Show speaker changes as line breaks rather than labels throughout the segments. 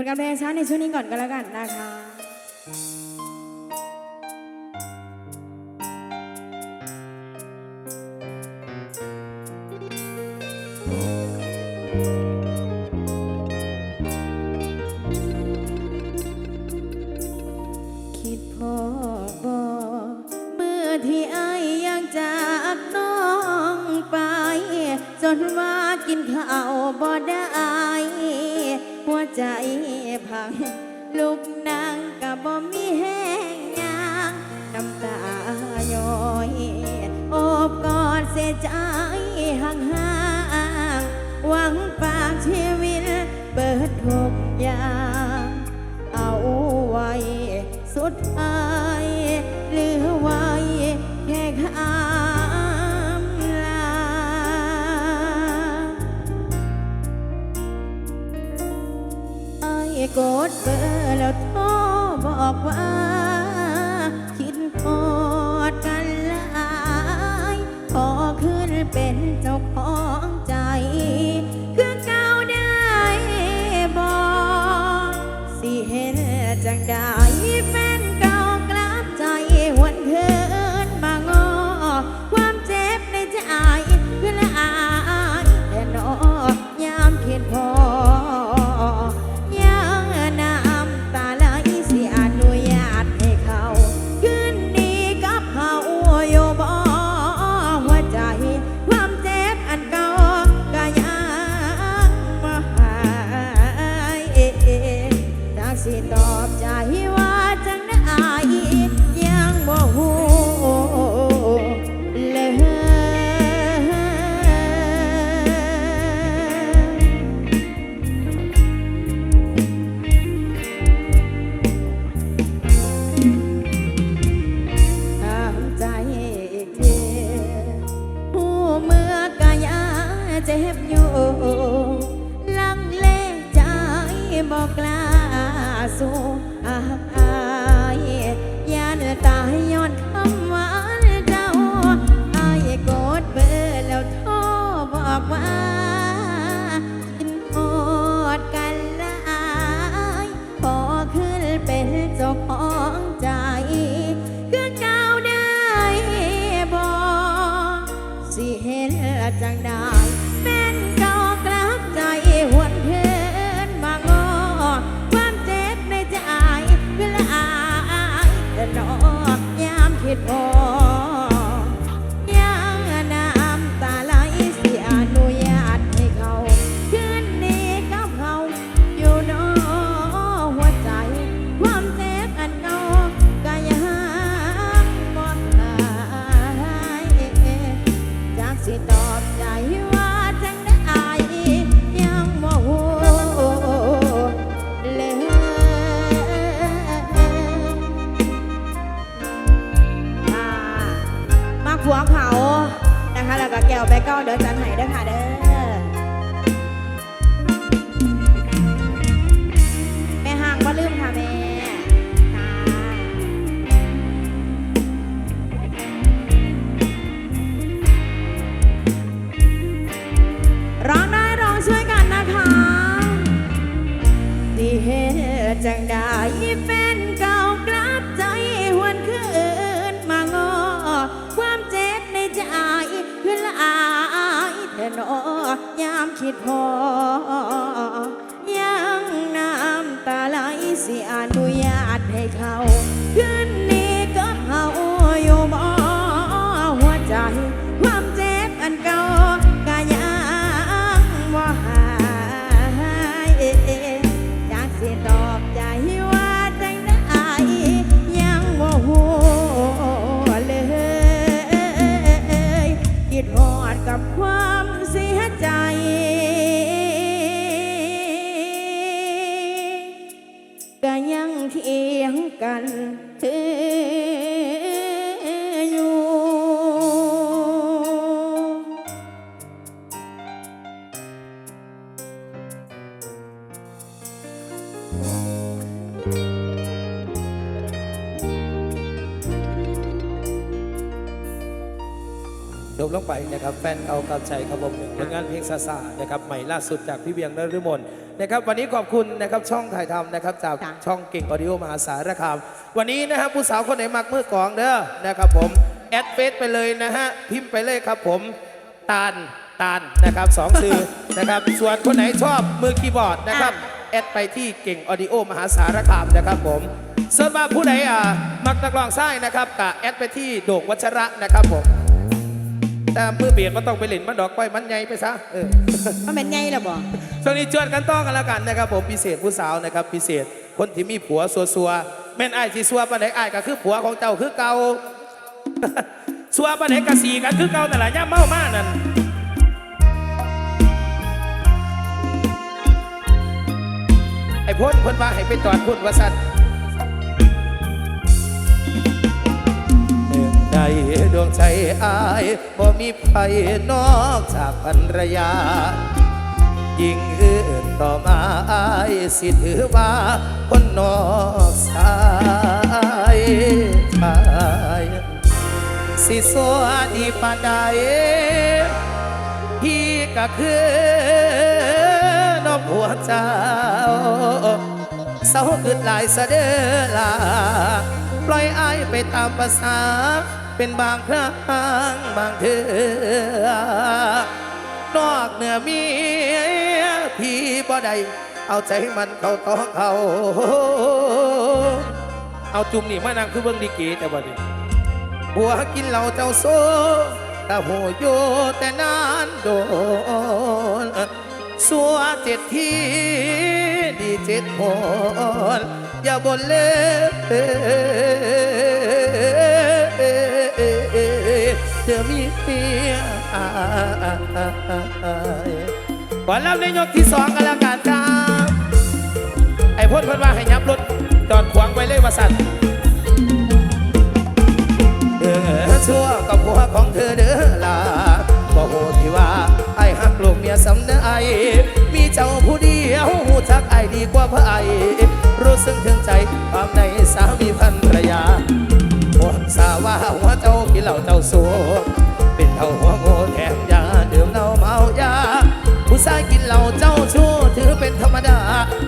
ผลกานเรลงช้าในช่วงนี้ก่อนก็แล้วกันนะคะ แต่ใจห่างหหวังฝากชีวิตเปิดทุกอย่างเอาไว้สุดท้ายเหลือไว้แค่ข้ามลาไอ้กดเบอร์แล้วโทรบอกว่า จังได đỡ đợi trận này đơn hà đê. อ ลงไปนะครับแฟนเอากับใจค
รับผมผลงานเพลงซาซานะครับใหม่ล่าสุดจากพี่เบียงนฤมลนะครับวันนี้ขอบคุณนะครับช่องถ่ายทำนะครับจากช่องเก่งออดิโอมหาสารคามวันนี้นะครับผู้สาวคนไหนมักมือกองเด้อนะครับผมแอดเฟซไปเลยนะฮะพิมพ์ไปเลยครับผมตานตานนะครับสองซื้อนะครับส่วนคนไหนชอบมือคีย์บอร์ดนะครับแอดไปที่เก่งออดิโอมหาสารคามนะครับผมเส่วนมาผู้ใดอะมักนักร้องไส้นะครับกะแอดไปที่โดกวัชระนะครับผม แต่มือเบียดมันต้องไปเล่นมันดอกไฟมันใหญ่ไปซะเออ
มันเป็นไงล่ะบ่
ช่วงนี้ชวนกันต้องกันแล้วกันนะครับผมพิเศษผู้สาวนะครับพิเศษคนที่มีผัวสัวสัวๆแม่นไอ้ายที่สัวปานไหนไอ้ายก็คือผัวของเจ้าคือเก่าสัวปานไหนกะสีกันคือเก่าแต่ละย่าเมามานั่นไอ้พ้นพ้นว่าให้ไปจอดพุ่นว่าสันห ใดดวงใจอายบ่มีใครนอกจากภรรยา ยิ่งอื่นต่อมาอายสิถือว่าคนนอกสายชายสิสวดีปานใดพี่ก็คือนอกหัวเจ้าเศร้าคืดหลายเสดอลาปล่อยอายไปตามภาษา เป็นบางครั้งบางเทือนอกเหนือเมียพี่บ่ได้เอาใจมันเข้าต่อเขาเอาจุ่มนี่มานั่งคือเบิ่งดีเกแต่บ่ดิบัวกินเหล้าเจ้าโซตาโหโยแต่นานโดนสัวเจ็ดทีดีเจ็ดหนอย่าบ่นเลย ธอมีเมียก่อนเริ่มในยกที่สองกันแล้วกันครับ ไอ้พ่นเพิ่นว่าให้ยับรถจอดขวางไว้เลยว่าสั่นเออชั่วกับผัวของเธอเด้อล่ะบอกโหที่ว่า ไอ้หักลูกเมียสำเนไอมีเจ้าผู้เดียวหูจักไอ้ดีกว่าพระไอรู้สึกถึงใจความ กินเหล้าเจ้าสัวเป็นเท่าหัวโง่แถมยาดื่มเหล้าเมายาผู้ชายกินเหล้าเจ้าชู้ถือเป็นธรรมดา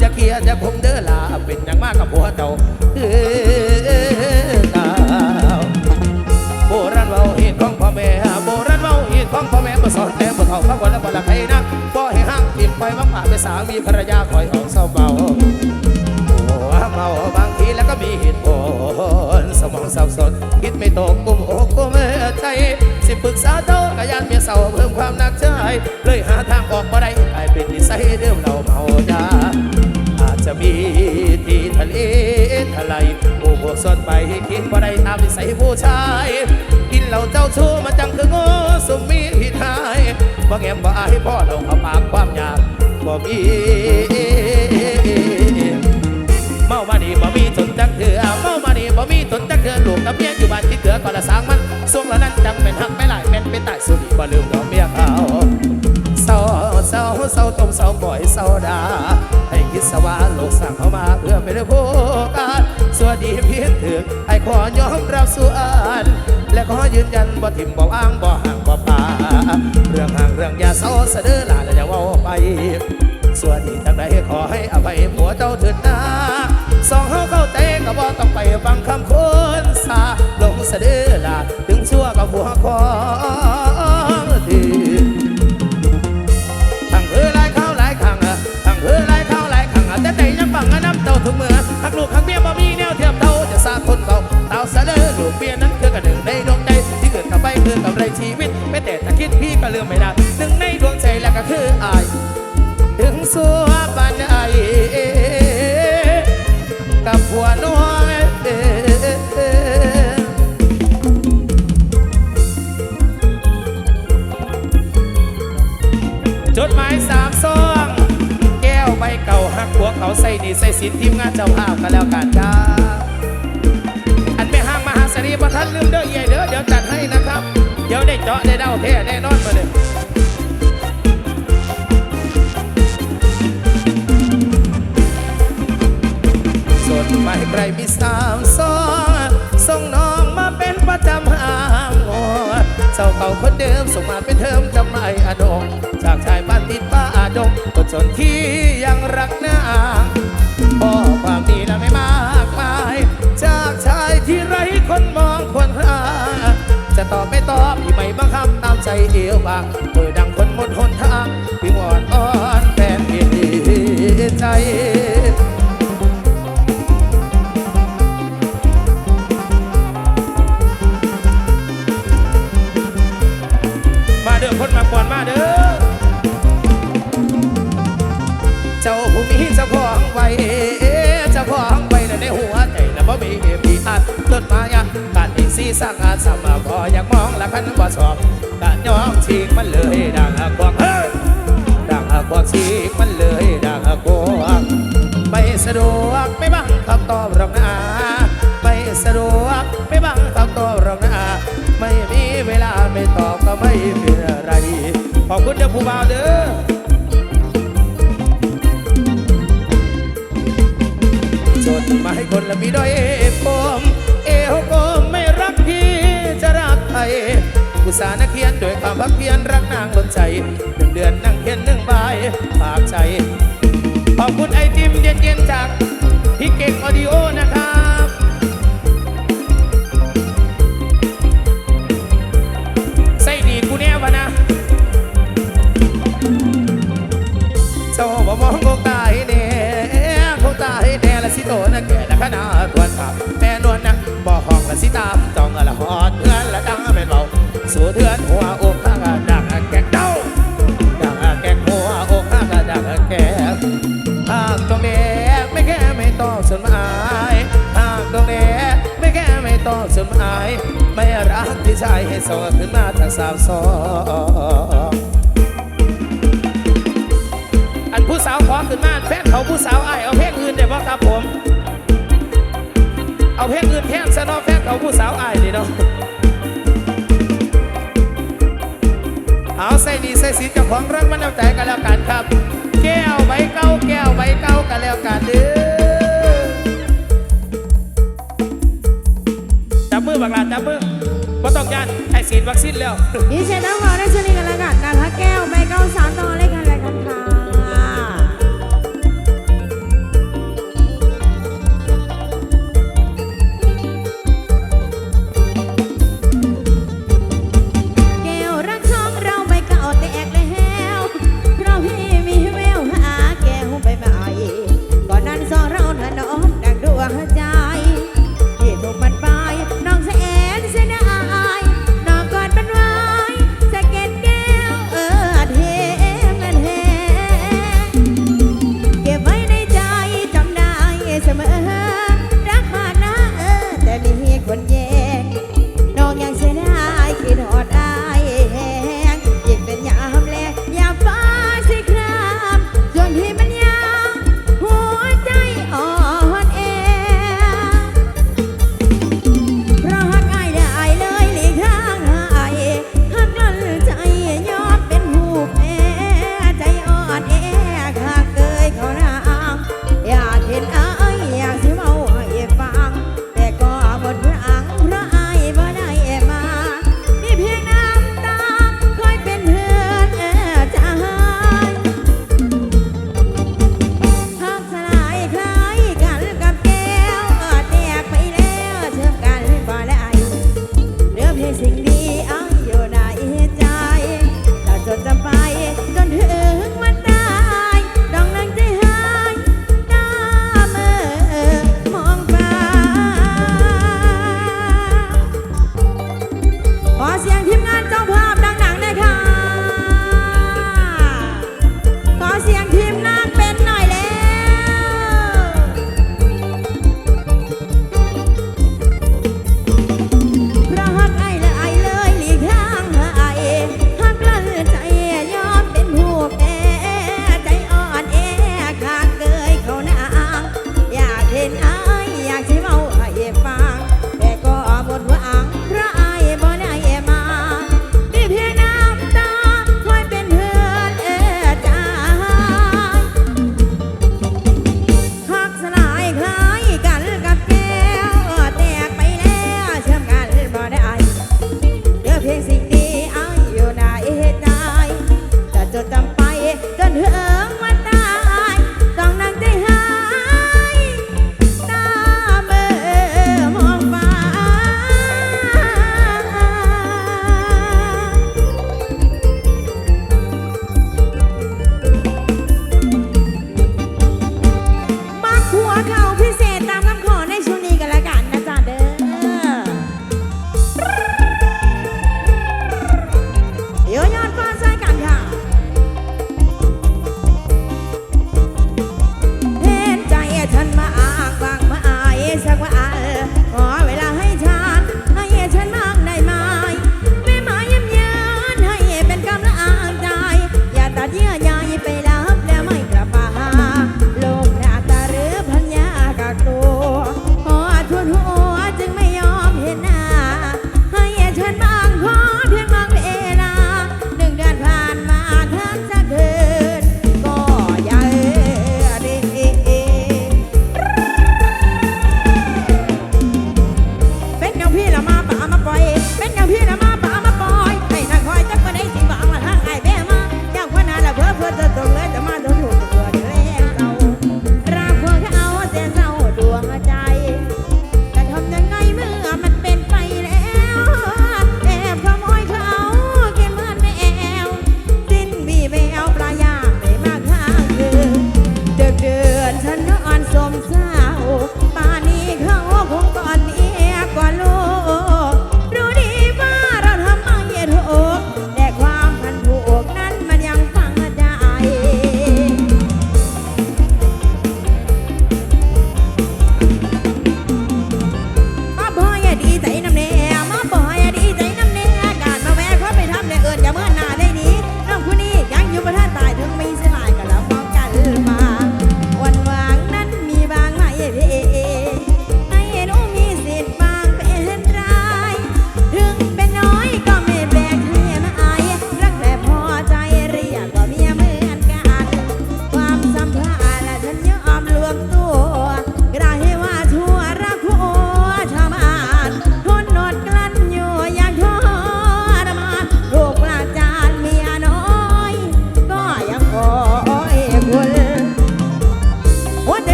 จะเคลียร์จะคมเด้อลาเป็นอย่างมากกับผัวเจ้าเอ้อดาวโบราณเว้าเหตุของพ่อแม่โบราณเว้าเหตุของพ่อแม่บ่สอนแต่บ่เท่าพระคนและบ่ละใครนักบ่ให้ห้างทิ่มไปบังอาจเป็นสามีภรรยาคอยออกเศร้าเบาหัวเมาบางทีแล้วก็มีเหตุผลสมองสับสนคิดไม่ตก สิปรึกษาเจ้ากะยานเมียเศร้าเพิ่มความหนักใจเลยหาทางออกมาได้กลายเป็นนิสัยเดิมเราเมายาอาจจะมีที่ทะเลทลายผู้บวกส่วนไปคิดว่าได้ตามนิสัยผู้ชาย กินเหล้าเจ้าชู้มาจังคือโง่สมมีผิดหายบ่แง้มบ่อายพ่อเราเอาปากความอยากบ่มีเมามานี่บ่มีจนจักเถื่อ นี่บ่มีจนจักเถื่อลูกกับเมียอยู่บ้านที่เถื่อก่อนละสางมันส่วงละนั้นจังเป็นหักไม่หลายแม่นเป็นตายสุดีบ่ลืมดอกเมียเขาเศร้าเศร้าเศร้าต้มเศร้าบ่อยเศร้าดาให้คิดสว่าโลกสร้างเขามาเพื่อไม่ได้โฟกัสสวัสดีเพียงถึงไอ้ขอยอมรับส่วนและขอยืนยันบ่ทิมบ่อ้างบ่ห่างบ่ป่าเรื่องห่างเรื่องอยาเศร้าเสดอหลาและอย่าเว้าไปสวัสดีทางใดขอให้อภัยผัวเจ้าเถิดนา สองเฮาเข้าใจก็บ่ต้องไปฟังคำคนสาลงเสะดือลาถึงชั่วกับหัวคอ กั ดเจ้าเก่าคนเดิมส่งก็จนที่ยังรักนางพอความดีและไม่มากมาย จากชายที่ไร้คนมองควรหาจะตอบไม่ตอบที่ไม่บังคับตามใจเอวบางเปิดดังคนหมดหนทางวิงวอนอ้อนแฟนเดีใจ อาจต้นไม้อะการอีสีสร้างอาสมาพออยากมองละคันบ่สอบกะยอมฉีกมันเลยดังกวางเฮ้ยดังกวางฉีกมันเลยดังกวางไม่สะดวกไม่บังคำตอบหรอกนะไม่สะดวกไม่บังคำตอบหรอกนะไม่มีเวลาไม่ตอบก็ไม่เป็นไรขอบคุณเด้อผู้บ่าวเด้อ มายคนละมีด้อยปมเอวกมไม่รักพี่จะรักใครอุตสาห์นักเขียนโดวยความพักเพียรรักนางบนใจหนึ่งเดือนนั่งเขียนหนึ่งใบฝากใจขอบคุณไอติมเย็นๆจากพี่เก่งออดิโอ ชายให้โซขึ้นมาทั้งสามสออันผู้สาวขอขึ้นมาแฟนเขาผู้สาวไอเอาเพลงอื่นได้บ่ครับผม เอาเพลงอื่นแทนซะเนาะแฟนเขาผู้สาวไอนี่เนาะเอาใส่ดีใส่สีเจ้าของรักมันเอาใจกันแล้วกันครับ แก้วใบเก้าแก้วใบเก้ากันแล้วกันเด้อจับมือบักลาจับมือ บ่ต้องยันไอ้ฉีดวัคซีนแล้ว
ดีเจน้องขอได้ชนีกันแล้วกันการพระแก้วใบเก้าสามต่อเลขกันเลยกันคะ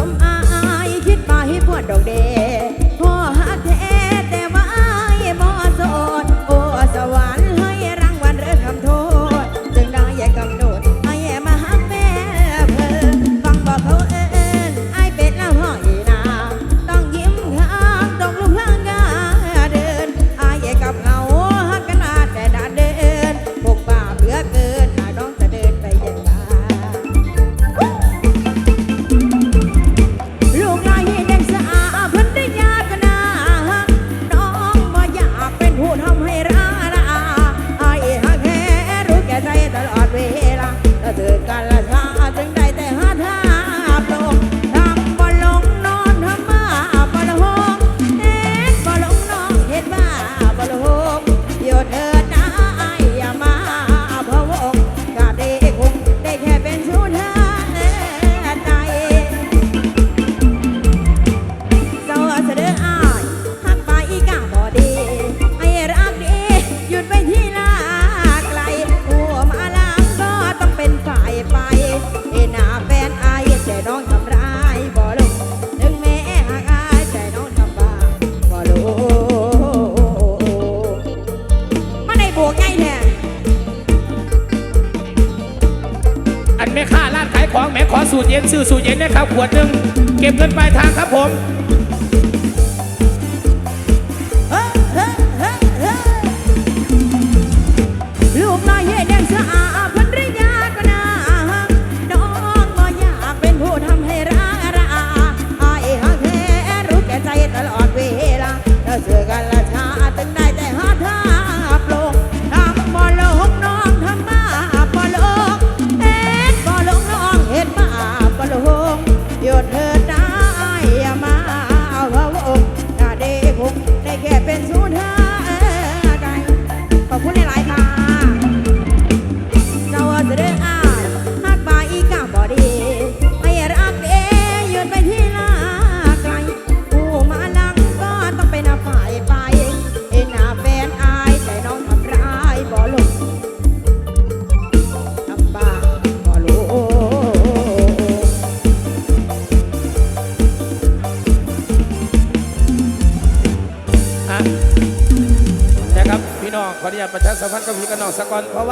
สมอายคิดไปปวดดอกเด ตนอดเวลา สูตรเย็น
ซื้อสูตรเย็นนะครับขวดหนึ่งเก็บเงินปลายทางครับผม your head.